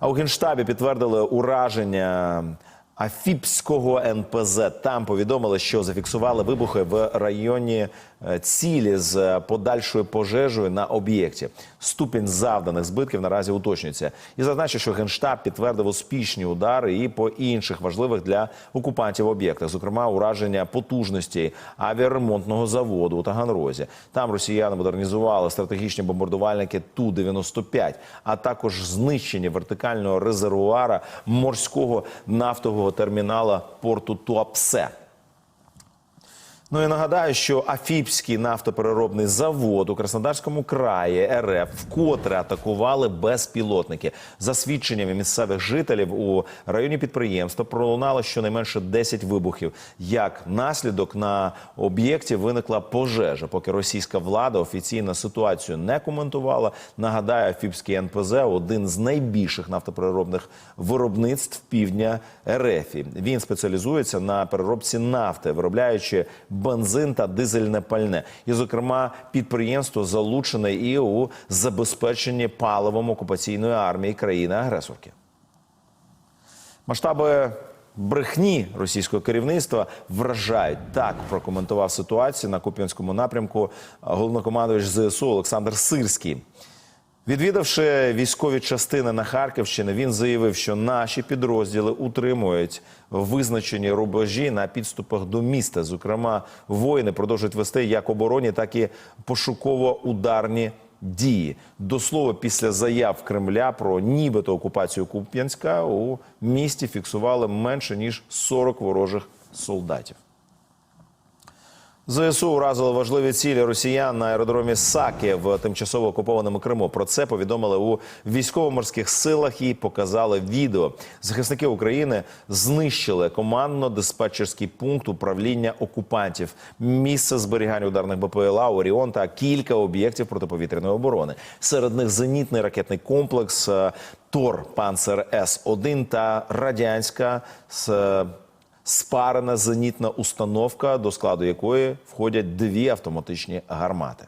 А у генштабі підтвердили ураження Афіпського НПЗ. Там повідомили, що зафіксували вибухи в районі е, цілі з подальшою пожежею на об'єкті. Ступінь завданих збитків наразі уточнюється. І зазначив, що генштаб підтвердив успішні удари і по інших важливих для окупантів об'єктах, зокрема ураження потужності авіаремонтного заводу у Таганрозі. Там росіяни модернізували стратегічні бомбардувальники ту 95 а також знищення вертикального резервуара морського нафтового термінала порту Туапсе. Ну і нагадаю, що Афіпський нафтопереробний завод у Краснодарському краї РФ вкотре атакували безпілотники. За свідченнями місцевих жителів у районі підприємства пролунало щонайменше 10 вибухів. Як наслідок на об'єкті виникла пожежа. Поки російська влада офіційно ситуацію не коментувала. Нагадаю, Афіпський НПЗ один з найбільших нафтопереробних виробництв півдня РФ. Він спеціалізується на переробці нафти, виробляючи бензин та дизельне пальне. І, зокрема, підприємство залучене і у забезпеченні паливом окупаційної армії країни-агресорки. Масштаби брехні російського керівництва вражають. Так прокоментував ситуацію на Куп'янському напрямку головнокомандувач ЗСУ Олександр Сирський. Відвідавши військові частини на Харківщині, він заявив, що наші підрозділи утримують визначені рубежі на підступах до міста. Зокрема, воїни продовжують вести як оборонні, так і пошуково-ударні дії. До слова, після заяв Кремля про нібито окупацію Куп'янська у місті фіксували менше ніж 40 ворожих солдатів. ЗСУ уразили важливі цілі росіян на аеродромі Саки в тимчасово окупованому Криму. Про це повідомили у військово-морських силах і показали відео. Захисники України знищили командно-диспетчерський пункт управління окупантів, місце зберігання ударних БПЛА Оріон та кілька об'єктів протиповітряної оборони. Серед них зенітний ракетний комплекс е, Тор Панцер С 1 та радянська з спарена зенітна установка, до складу якої входять дві автоматичні гармати.